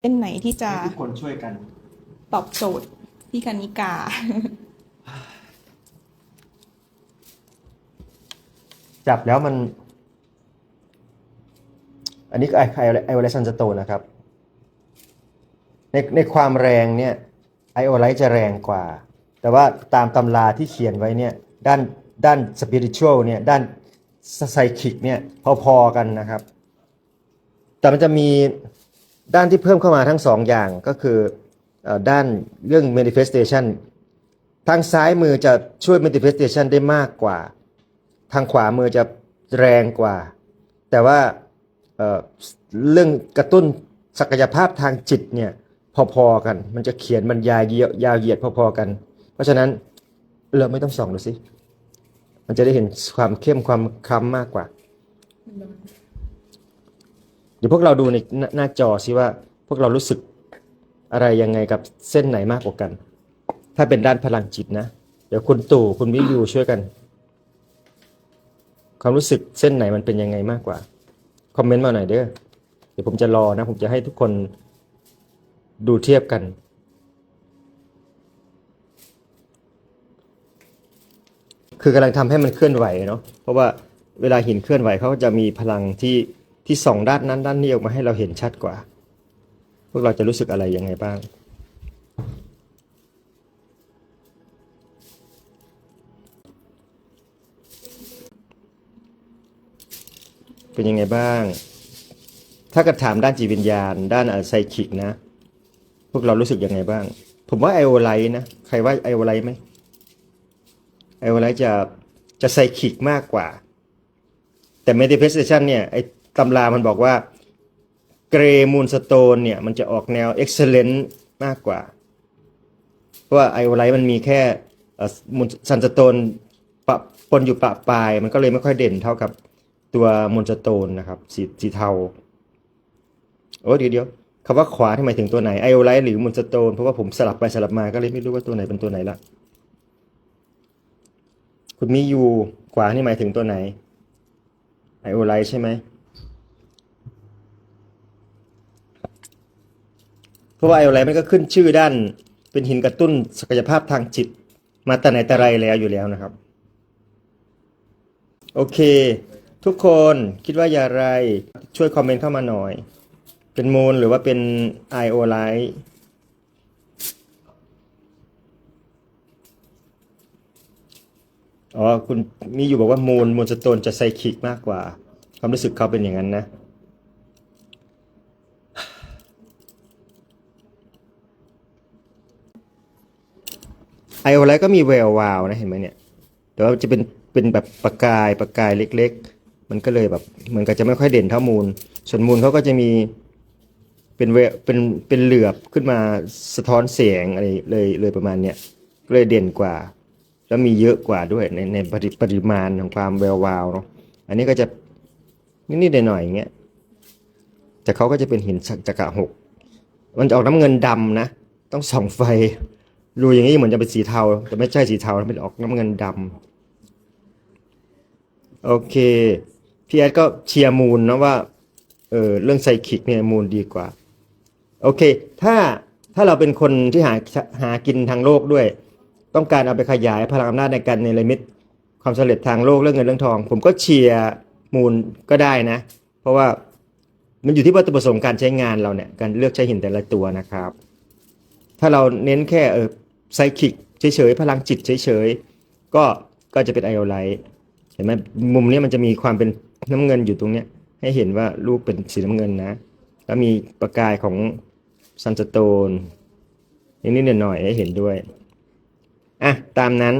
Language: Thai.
เส้นไหนที่จะให้ทุกคนช่วยกัน ตอบโจทย์พี่กนิกา จับแล้วมัน อันนี้ก็ไอไอไอโอไลซันสโตนะครับ ในในความแรงเนี่ยไอโอไลท์จะแรงกว่า แต่ว่าตามตำราที่เขียนไว้เนี่ยด้านด้านสปิริต u วลเนี่ยด้านไซคิกเนี่ยพอๆกันนะครับ แต่มันจะมี ด้านที่เพิ่มเข้ามาทั้งสองอย่างก็คืออด้านเรื่อง manifestation ทางซ้ายมือจะช่วย manifestation ได้มากกว่า ทางขวามือจะแรงกว่า แต่ว่าเเรื่องกระตุ้นศักยภาพทางจิตเนี่ยพอๆกัน มันจะเขียนบรรยายยยาวเหยียดพอๆกัน เพราะฉะนั้นเราไม่ต้องส่องดูสิ มันจะได้เห็นความเข้มความคล้ำมากกว่า เดี๋ยวพวกเราดูในหน้าหน้าจอสิว่าพวกเรารู้สึกอะไรยังไงกับเส้นไหนมากกว่ากัน ถ้าเป็นด้านพลังจิตนะ เดี๋ยวคุณตู่คุณวิวช่วยกัน ความรู้สึกเส้นไหนมันเป็นยังไงมากกว่า คอมเมนต์มาหน่อยเด้อ เดี๋ยวผมจะรอนะ ผมจะให้ทุกคนดูเทียบกัน คือกำลังทำให้มันเคลื่อนไหวเนาะ เพราะว่าเวลาหินเคลื่อนไหวเขาจะมีพลังที่ ที่ส่องด้านนั้นด้านนี้ออกมาให้เราเห็นชัดกว่า พวกเราจะรู้สึกอะไรยังไงบ้างเป็นยังไงบ้าง ถ้ากระถามด้านจิตวิญญาณ ด้านไซคิกนะ พวกเรารู้สึกยังไงบ้าง ผมว่าไอโอไลท์นะ ใครว่าไอโอไลไหมไอโอไลจะจะไซคิกมากกว่า แต่ manifestation เนี่ยไอ ตำรามันบอกว่าเกรมูนสโตนเนี่ยมันจะออกแนว excellent มากกว่า เพราะว่าไอโอไลท์มันมีแค่มูนซันสโตนปะปนอยู่ปะปลาย มันก็เลยไม่ค่อยเด่นเท่ากับตัวมูนสโตนนะครับสีสีเทาโอ้เดี๋ยวเดี๋ยวคำว่าขวาที่หมายถึงตัวไหนไอโอไลท์หรือมูนสโตนเพราะว่าผมสลับไปสลับมาก็เลยไม่รู้ว่าตัวไหนเป็นตัวไหนละคุณมียูขวานี่หมายถึงตัวไหนไอโอไลท์ใช่ไหม เพราะว่าไอโอไลท์มันก็ขึ้นชื่อด้าน เป็นหินกระตุ้นศักยภาพทางจิต มาแต่ไหนแต่ไรแล้วอยู่แล้วนะครับ โอเค ทุกคนคิดว่าอย่างไรช่วยคอมเมนต์เข้ามาหน่อย เป็นมูลหรือว่าเป็นไอโอไลท์อ๋อคุณมีอยู่บอกว่ามูลมูลสโตนจะไซคิกมากกว่า ความรู้สึกเขาเป็นอย่างนั้นนะ อโอไลท์ก็มีแวววาวนะเห็นไหมเนี่ยแต่ว่าจะเป็นเป็นแบบประกายประกายเล็ก ๆ มันก็เลยแบบเหมือนกับจะไม่ค่อยเด่นเท่ามูล ส่วนมูลเขาก็จะมีเป็นเวเป็นเป็นเหลือบขึ้นมาสะท้อนแสงอะไรเลยเลยประมาณเนี้ยก็เลยเด่นกว่า แล้วมีเยอะกว่าด้วยในในปริปริมาณของความแวววาวเนาะอันนี้ก็จะนิดๆหน่อยๆอย่างเงี้ยแต่เขาก็จะเป็นหินจักระหกมันจะออกน้ำเงินดำนะ ต้องส่องไฟ รูอย่างนี้เหมือนจะเป็นสีเทา แต่ไม่ใช่สีเทานะเป็นออกน้ำเงินดำโอเคพี่แอดก็เชียร์มูลนะว่าเออเรื่องไซคิกเนี่ยมูลดีกว่า โอเค ถ้าถ้าเราเป็นคนที่หาหากินทางโลกด้วย ต้องการเอาไปขยายพลังอำนาจในการเนรมิตความสำเร็จทางโลกเรื่องเงินเรื่องทอง ผมก็เชียร์มูลก็ได้นะ เพราะว่ามันอยู่ที่วัตถุประสงค์การใช้งานเราเนี่ยการเลือกใช้หินแต่ละตัวนะครับ ถ้าเราเน้นแค่เออ ไซคิกเฉยๆพลังจิตเฉยๆก็ก็จะเป็นไอโอไลท์เห็นไหมมุมนี้มันจะมีความเป็นน้ำเงินอยู่ตรงเนี้ยให้เห็นว่าลูกเป็นสีน้ำเงินนะ แล้วมีประกายของซันสโตนนิดๆหน่อยๆให้เห็นด้วยอะตามนั้น